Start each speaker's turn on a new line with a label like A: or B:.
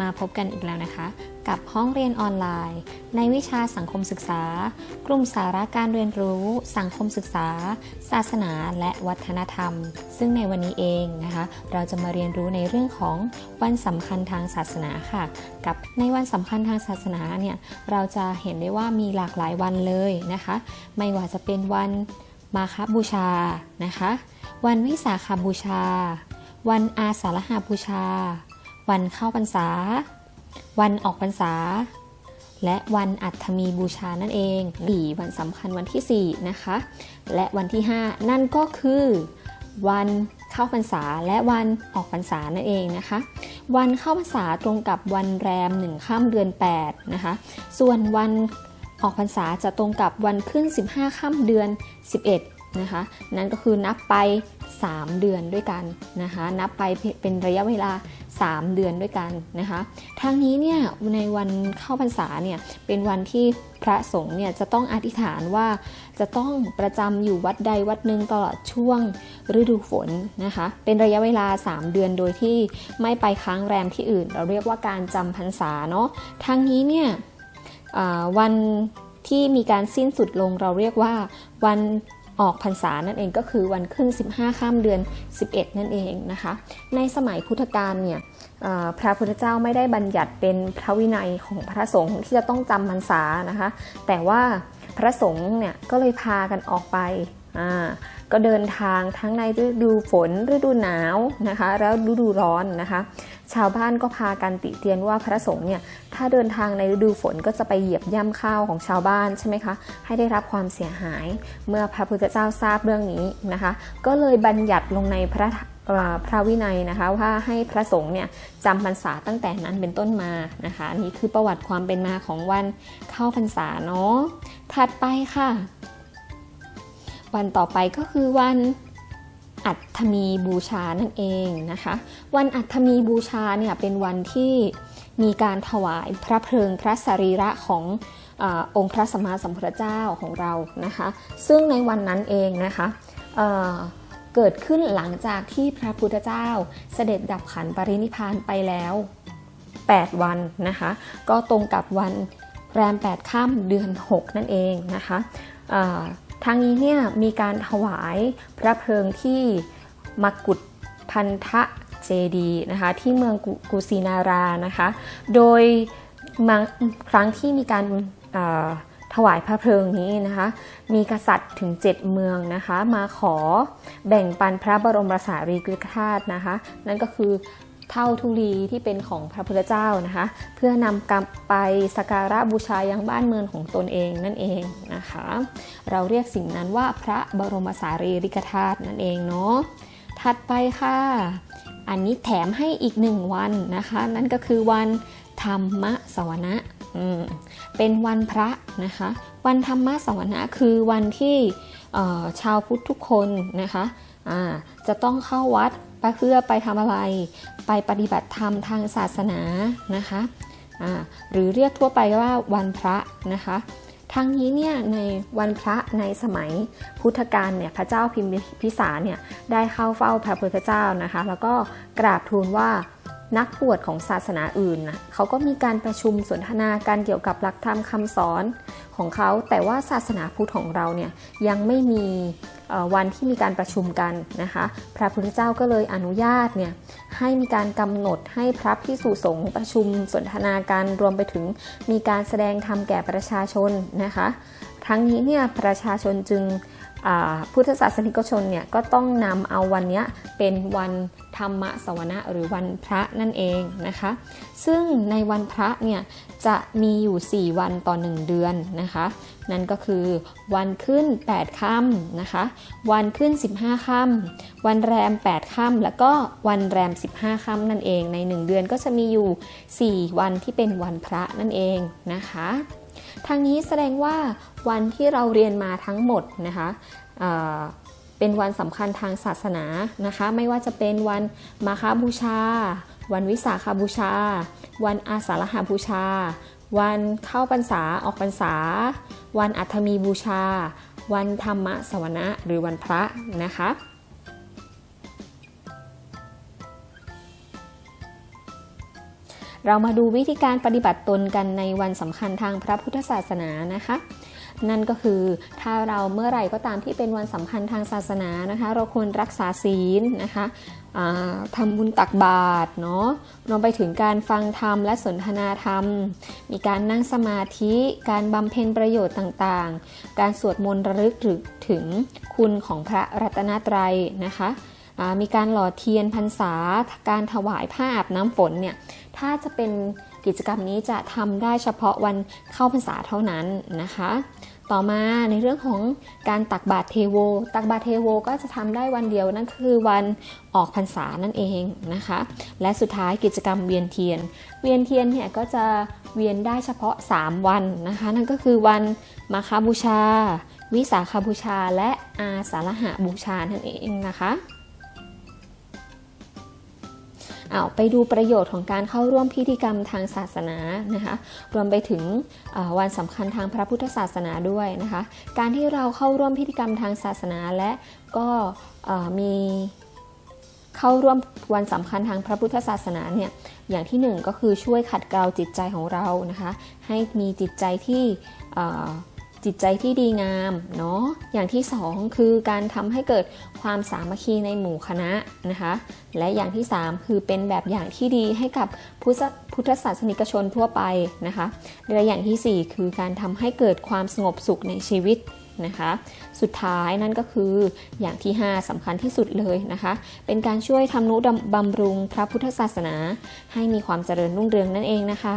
A: มาพบกันอีกแล้วนะคะ กับห้องเรียนออนไลน์ ในวิชาสังคมศึกษา กลุ่มสาระการเรียนรู้ สังคมศึกษา ศาสนาและวัฒนธรรม ซึ่งในวันนี้เองนะคะ เราจะมาเรียนรู้ในเรื่องของวันสำคัญทางศาสนาค่ะ กับในวันสำคัญทางศาสนาเนี่ยเราจะเห็นได้ว่ามีหลากหลายวันเลยนะคะ ไม่ว่าจะเป็นวันมาคบูชานะคะ วันวิสาขบูชา วันอาสาฬหาบูชา วันเข้าพรรษา วันออกพรรษา และวันอัฐมีบูชานั่นเองสี่วันสำคัญวันที่ 4 นะคะ และวันที่ 5 นั่นก็คือ วันเข้าพรรษาและวันออกพรรษานั่นเองนะคะ วันเข้าพรรษาตรงกับวันแรมหนึ่งข้ามเดือน8นะคะ ส่วนวันออกพรรษาจะตรงกับวันขึ้น 15ค่ำเดือน 11 นะคะ นั่นก็คือนับไป 3 เดือนด้วยกันนะคะ นับไปเป็นระยะเวลา 3 เดือนด้วยกันนะคะทางนี้เนี่ยในวันเข้าพรรษาเนี่ยเป็นวันที่พระสงฆ์เนี่ยจะต้องอธิษฐานว่าจะต้องประจำอยู่วัดใดวัดหนึ่งตลอดช่วงฤดูฝนนะคะ เป็นระยะเวลา 3 เดือนโดยที่ไม่ไปค้างแรมที่อื่น เราเรียกว่าการจำพรรษาเนาะทางนี้เนี่ยวันที่มีการสิ้นสุดลงเราเรียกว่าวัน ออกพรรษานั่นเองก็คือวันขึ้น 15 ข้ามเดือน 11 นั่นเองนะคะ ในสมัยพุทธกาลเนี่ยพระพุทธเจ้าไม่ได้บัญญัติเป็นพระวินัยของพระสงฆ์ที่จะต้องจำพรรษานะคะ แต่ว่าพระสงฆ์เนี่ยก็เลยพากันออกไปอ่า ก็เดินทางทั้งในฤดูฝนฤดูหนาวนะคะ แล้วฤดูร้อนนะคะ ชาวบ้านก็พากันติเตียนว่าพระสงฆ์เนี่ยถ้าเดินทางในฤดูฝนก็จะไปเหยียบย่ำข้าวของชาวบ้านใช่ไหมคะให้ได้รับความเสียหาย เมื่อพระพุทธเจ้าทราบเรื่องนี้นะคะ ก็เลยบัญญัติลงในพระพระวินัยนะคะว่าให้พระสงฆ์เนี่ยจำพรรษาตั้งแต่นั้นเป็นต้นมานะคะอันนี่คือประวัติความเป็นมาของวันเข้าพรรษาเนาะถัดไปค่ะ วันต่อไปก็คือวันอัฐมีบูชานั่นเองนะคะ วันอัฐมีบูชาเนี่ยเป็นวันที่มีการถวายพระเพลิงพระสรีระของอองค์พระสัมมาสัมพุทธเจ้าของเรานะคะ ซึ่งในวันนั้นเองนะคะเเกิดขึ้นหลังจากที่พระพุทธเจ้าเสด็จดับขันปรินิพานไปแล้ว 8 วันนะคะ ก็ตรงกับวันแรม8ค่ำเดือน 6 นั่นเองนะคะ ทางนี้เนี่ยมีการถวายพระเพลิงที่มกุฏพันธะเจดีนะคะที่เมืองกุกสินารานะคะ โดยครั้งที่มีการถวายพระเพลิงนี้นะคะ มีกษัตริย์ถึง 7 เมืองนะคะ มาขอแบ่งปันพระบรมสารีริกธาตุนะคะ นั่นก็คือ เท่าทุลีที่เป็นของพระพุทธเจ้านะคะ เพื่อนำกลับไปสักการะบูชายังบ้านเมืองของตนเองนั่นเองนะคะ เราเรียกสิ่งนั้นว่าพระบรมสารีริกธาตุนั่นเองเนาะถัดไปค่ะ อันนี้แถมให้อีกหนึ่งวันนะคะ นั่นก็คือวันธรรมสวนะเป็นวันพระนะคะ วันธรรมสวนะคือวันที่ชาวพุทธทุกคนนะคะ จะต้องเข้าวัดไปเพื่อไปทำอะไร ไปปฏิบัติธรรมทางศาสนานะคะหรือเรียกทั่วไปว่าวันพระนะคะทั้งนี้เนี่ยในวันพระในสมัยพุทธกาลเนี่ยพระเจ้าพิมพิสารเนี่ยได้เข้าเฝ้าพระพุทธเจ้านะคะ แล้วก็กราบทูลว่านักบวชของศาสนาอื่นนะเขาก็มีการประชุมสนทนาการเกี่ยวกับหลักธรรมคำสอนของเขา แต่ว่าศาสนาพุทธของเราเนี่ยยังไม่มี วันที่มีการประชุมกันนะคะ พระพุทธเจ้าก็เลยอนุญาตเนี่ยให้มีการกำหนดให้พระพิสุสงฆ์ประชุมสนทนาการรวมไปถึงมีการแสดงธรรมแก่ประชาชนนะคะ ทั้งนี้เนี่ยประชาชนจึง พุทธศาสนิกชนเนี่ยก็ต้องนำเอาวันนี้เป็นวันธรรมสวนะหรือวันพระนั่นเองนะคะ ซึ่งในวันพระเนี่ยจะมีอยู่ 4 วันต่อ 1 เดือนนะคะ นั่นก็คือวันขึ้น 8ค่ำนะคะ วันขึ้น 15ค่ำวันแรม 8ค่ำแล้วก็วันแรม 15ค่ำนั่นเองใน 1 เดือนก็จะมีอยู่ 4 วันที่เป็นวันพระนั่นเองนะคะ ทางนี้แสดงว่าวันที่เราเรียนมาทั้งหมดนะคะเป็นวันสำคัญทางศาสนานะคะ ไม่ว่าจะเป็นวันมาฆบูชา วันวิสาขบูชา วันอาสาฬหาบูชา วันเข้าพรรษาออกพรรษา วันอัฐมีบูชา วันธรรมะสวนะหรือวันพระนะคะ เรามาดูวิธีการปฏิบัติตนกันในวันสำคัญทางพระพุทธศาสนานะคะ นั่นก็คือถ้าเราเมื่อไหร่ก็ตามที่เป็นวันสำคัญทางศาสนานะคะ เราควรรักษาศีลนะคะอ่าทำบุญตักบาตรเนาะรวมไปถึงการฟังธรรมและสนทนาธรรม มีการนั่งสมาธิ การบำเพ็ญประโยชน์ต่างๆ การสวดมนต์ระลึกถึงถึงคุณของพระรัตนตรัยนะคะ มีการหล่อเทียนพรรษา การถวายผ้าอาบน้ำฝนเนี่ย ถ้าจะเป็นกิจกรรมนี้จะทำได้เฉพาะวันเข้าพรรษาเท่านั้นนะคะ ต่อมาในเรื่องของการตักบาตรเทโว ตักบาตรเทโวก็จะทำได้วันเดียวนั่นคือวันออกพรรษานั่นเองนะคะ และสุดท้ายกิจกรรมเวียนเทียน เวียนเทียนเนี่ยก็จะเวียนได้เฉพาะ 3 วันนะคะ นั่นก็คือวันมาคาบูชา วิสาขาบูชาและอาสาฬหะบูชานั่นเองนะคะ เอาไปดูประโยชน์ของการเข้าร่วมพิธีกรรมทางศาสนานะคะรวมไปถึงวันสำคัญทางพระพุทธศาสนาด้วยนะคะ การที่เราเข้าร่วมพิธีกรรมทางศาสนาและก็มีเข้าร่วมวันสำคัญทางพระพุทธศาสนาเนี่ยอย่างที่หนึ่งก็คือช่วยขัดเกลาจิตใจของเรานะคะ ให้มีจิตใจที่ จิตใจที่ดีงามเนาะอย่างที่สองคือการทำให้เกิดความสามัคคีในหมู่คณะนะคะ และอย่างที่สามคือเป็นแบบอย่างที่ดีให้กับพุทธศาสนิกชนทั่วไปนะคะและอย่างที่สี่คือการทำให้เกิดความสงบสุขในชีวิตนะคะ สุดท้ายนั่นก็คืออย่างที่ 5สำคัญที่สุดเลยนะคะ เป็นการช่วยทำนุบำรุงพระพุทธศาสนา ให้มีความเจริญรุ่งเรืองนั่นเองนะคะ